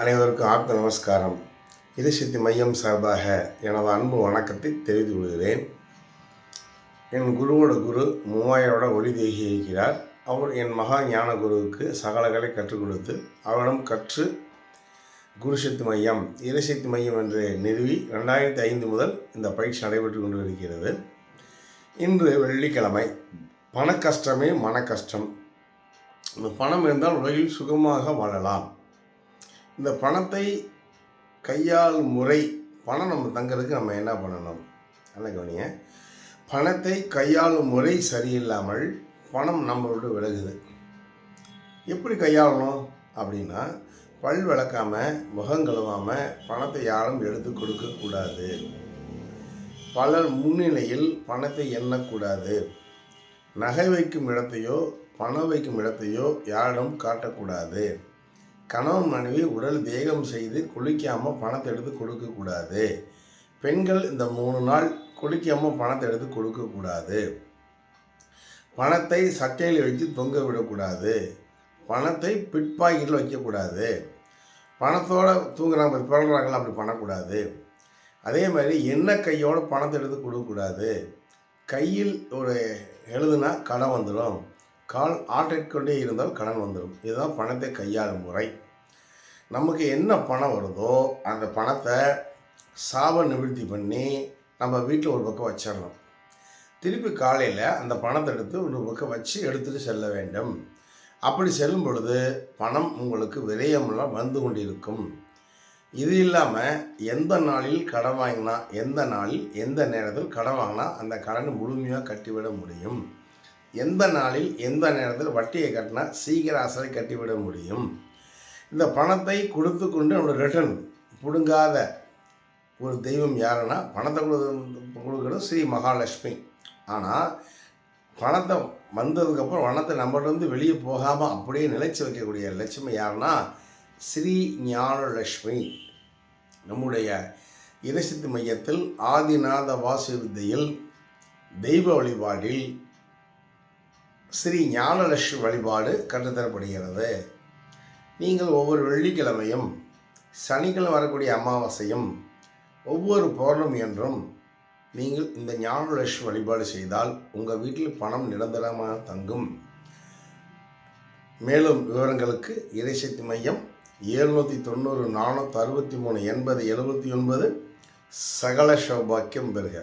அனைவருக்கும் ஆர்த்த நமஸ்காரம். இது சித்தி மையம் சார்பாக எனது அன்பு வணக்கத்தை தெரிவித்து கொள்கிறேன். என் குருவோட குரு மூவாயோட ஒளி தேகி இருக்கிறார். அவர் என் மகா ஞான குருவுக்கு சகலகளை கற்றுக் கொடுத்து அவரிடம் கற்று குரு சக்தி மையம் இறைசக்தி மையம் என்று நிறுவி ரெண்டாயிரத்தி ஐந்து முதல் இந்த பயிற்சி நடைபெற்று கொண்டு இருக்கிறது இன்று வெள்ளிக்கிழமை. பண கஷ்டமே மன கஷ்டம் இந்த பணம் இருந்தால் உலகில் சுகமாக வாழலாம். இந்த பணத்தை கையாளும் முறை பணம் நம்ம தங்கிறதுக்கு நம்ம என்ன பண்ணணும்? என்ன கவனிங்க? பணத்தை கையாளும் முறை சரியில்லாமல் பணம் நம்மளோட விலகுது. எப்படி கையாளணும்? அப்படின்னா பல் விளக்காமல் முகம் கழுவாமல் பணத்தை யாரும் எடுத்து கொடுக்கக்கூடாது பலர் முன்னிலையில் பணத்தை எண்ணக்கூடாது. நகை வைக்கும் இடத்தையோ பணம் வைக்கும் இடத்தையோ யாரும் காட்டக்கூடாது. கணவன் மனைவி உடல் தேகம் செய்து குளிக்காமல் பணத்தை எடுத்து கொடுக்கக்கூடாது பெண்கள் இந்த மூணு நாள் குளிக்காமல் பணத்தை எடுத்து கொடுக்கக்கூடாது பணத்தை சட்டையில் வச்சு தொங்க விடக்கூடாது. பணத்தை பிட்பாக்கெட்டில் வைக்கக்கூடாது. பணத்தோடு தூங்குறாங்க பிறகுறாங்களா அப்படி பண்ணக்கூடாது. அதே மாதிரி என்ன கையோட பணத்தை எடுத்து கொடுக்கக்கூடாது கையில் ஒரு எழுதுனா கடன் வந்துடும் கால் ஆட்டிக்கொண்டே இருந்தால் கடன் வந்துடும் இதுதான் பணத்தை கையாளும் முறை. நமக்கு என்ன பணம் வருதோ அந்த பணத்தை சாப நிவர்த்தி பண்ணி நம்ம வீட்டில் ஒரு பக்கம் வச்சிடணும். திருப்பி காலையில் அந்த பணத்தை எடுத்து ஒரு பக்கம் வச்சு எடுத்துகிட்டு செல்ல வேண்டும். அப்படி செல்லும் பொழுது பணம் உங்களுக்கு விரயமெல்லாம் வந்து கொண்டிருக்கும். இது இல்லாமல் எந்த நாளில் கடன் வாங்கினா எந்த நாளில் எந்த நேரத்தில் கடன் வாங்கினா அந்த கடனை முழுமையாக கட்டிவிட முடியும். எந்த நாளில் எந்த நேரத்தில் வட்டியை கட்டினா சீக்கிர அசலை கட்டிவிட முடியும். இந்த பணத்தை கொடுத்து கொண்டு அவனோட ரிட்டர்ன் பிடுங்காத ஒரு தெய்வம் யாருன்னா பணத்தை கொடு கொடுக்கறது ஸ்ரீ மகாலட்சுமி. ஆனால் பணத்தை வந்ததுக்கப்புறம் பணத்தை நம்மகிட்ட வெளியே போகாமல் அப்படியே நிலைச்சி வைக்கக்கூடிய லட்சுமி யாருன்னா ஸ்ரீ ஞானலட்சுமி. நம்முடைய இலசித்து மையத்தில் ஆதிநாத வாசு வித்தையில் தெய்வ வழிபாடில் ஸ்ரீ ஞானலட்சுமி வழிபாடு கற்றுத்தரப்படுகிறது. நீங்கள் ஒவ்வொரு வெள்ளிக்கிழமையும் சனிக்கிழமை வரக்கூடிய அமாவாசையும் ஒவ்வொரு பௌர்ணமி என்றும் நீங்கள் இந்த ஞானலட்சுமி வழிபாடு செய்தால் உங்கள் வீட்டில் பணம் நிரந்தரமாக தங்கும். மேலும் விவரங்களுக்கு இறைசக்தி மையம் எழுநூற்றி தொண்ணூறு நானூற்றி அறுபத்தி மூணு எண்பது எழுபத்தி ஒன்பது சகல சௌபாக்கியம் பெறுக.